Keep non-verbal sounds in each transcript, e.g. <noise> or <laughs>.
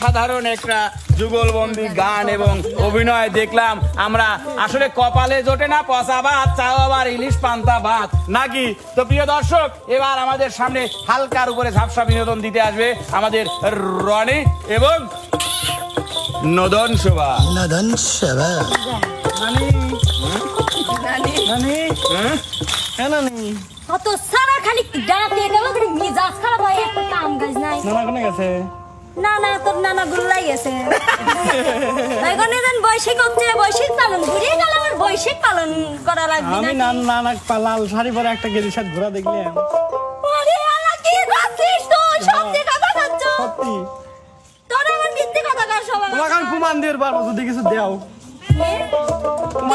সাধারণ একটা যুগলবন্দি গান এবং অভিনয় দেখলাম আমরা। আসলে কপালে জোটে না পচা ভাত চাও আবার ইলিশ পান্তা ভাত। নাকি? তো প্রিয় দর্শক এবার আমাদের সামনে হালকার উপরে ঝাপসা বিনোদন দিতে আসবে আমাদের রনি এবং নদন শোভা। নদন সেবা কত সারা খালি ডাকে গেল মিজাজ খারাপ হয় একটা কাম কাজ নাই। নানা কোনে গেছে? না না তোর নানা গুল্লাই গেছে এখন <laughs> এদিন বৈশিক হচ্ছে বৈশিক পালন ঘুরিয়ে গেল আমার বৈশিক পালন করা লাগবে আমি না নানা লাল শাড়ি পরে একটা গেরির সাথে ঘোরা দেখলাম আরে আল্লাহ কি করছিস তুই? সত্যি কথা সত্যি। তোর আমার মিথ্যে কথা কর সবাই তোমাকে আমি প্রমাণ দিয়ে পারব যদি কিছু দেও। কি?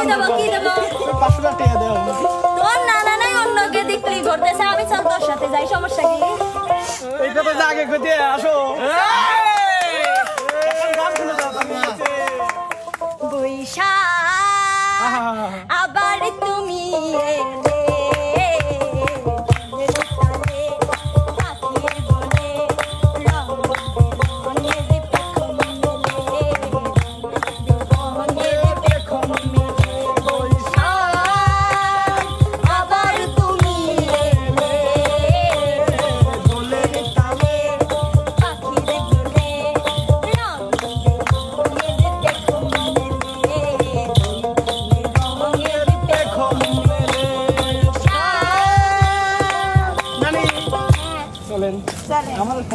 দেবো কি দেবো? পাঁচশো টাকা দেও। তোর নানা নাই অন্যকে দেখলি ঘুরতেছে আমি চল তোর সাথে যাই সমস্যা কি? তো আগে কইতে আসো। এই! <laughs> ah. চলেন। আমাদের